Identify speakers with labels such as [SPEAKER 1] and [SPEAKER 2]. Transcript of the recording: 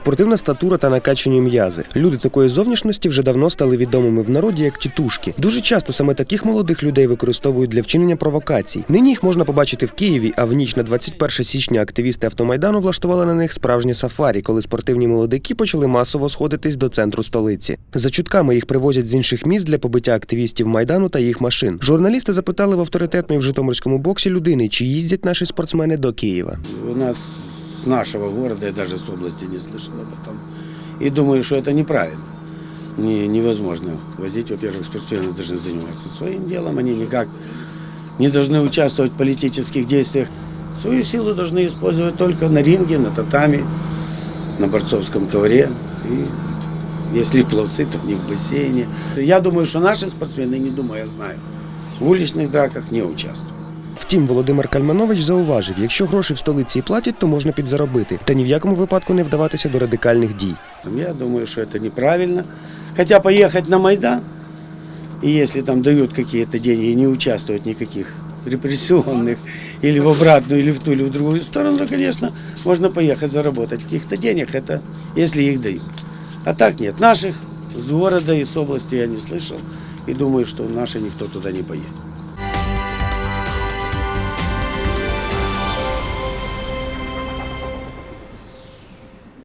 [SPEAKER 1] спортивна статура та накачані м'язи. Люди такої зовнішності вже давно стали відомими в народі як тітушки. Дуже часто саме таких молодих людей використовують для вчинення провокацій. Нині їх можна побачити в Києві, а в ніч на 21 січня активісти автомайдану влаштували на них справжнє сафарі, коли спортивні молодики почали масово сходитись до центру столиці. За чутками їх привозять з інших міст для побиття активістів майдану та їх машин. Журналісти запитали в авторитетної в Житомирському боксі людини, чи їздять наші спортсмени до Києва.
[SPEAKER 2] У нас с нашего города, я даже с области не слышал об этом. И думаю, что это неправильно. Не, невозможно возить. Во-первых, спортсмены должны заниматься своим делом. Они никак не должны участвовать в политических действиях. Свою силу должны использовать только на ринге, на татами, на борцовском ковре. И если пловцы, то не в бассейне. Я думаю, что наши спортсмены, не думаю, я знаю, в уличных драках не участвуют.
[SPEAKER 1] Втім, Володимир Кальманович зауважив, якщо гроші в столиці і платять, то можна підзаробити, та ні в якому випадку не вдаватися до радикальних дій.
[SPEAKER 2] Я думаю, что это неправильно. Хотя поехать на Майдан, и если там дают какие-то деньги, не участвовать никаких репрессионных, или в обратную, или в ту, или в другую сторону, то, конечно, можно поехать заработать каких-то денег, это если их дают. А так нет, наших с города и с области я не слышал, и думаю, что наши никто туда не поедет.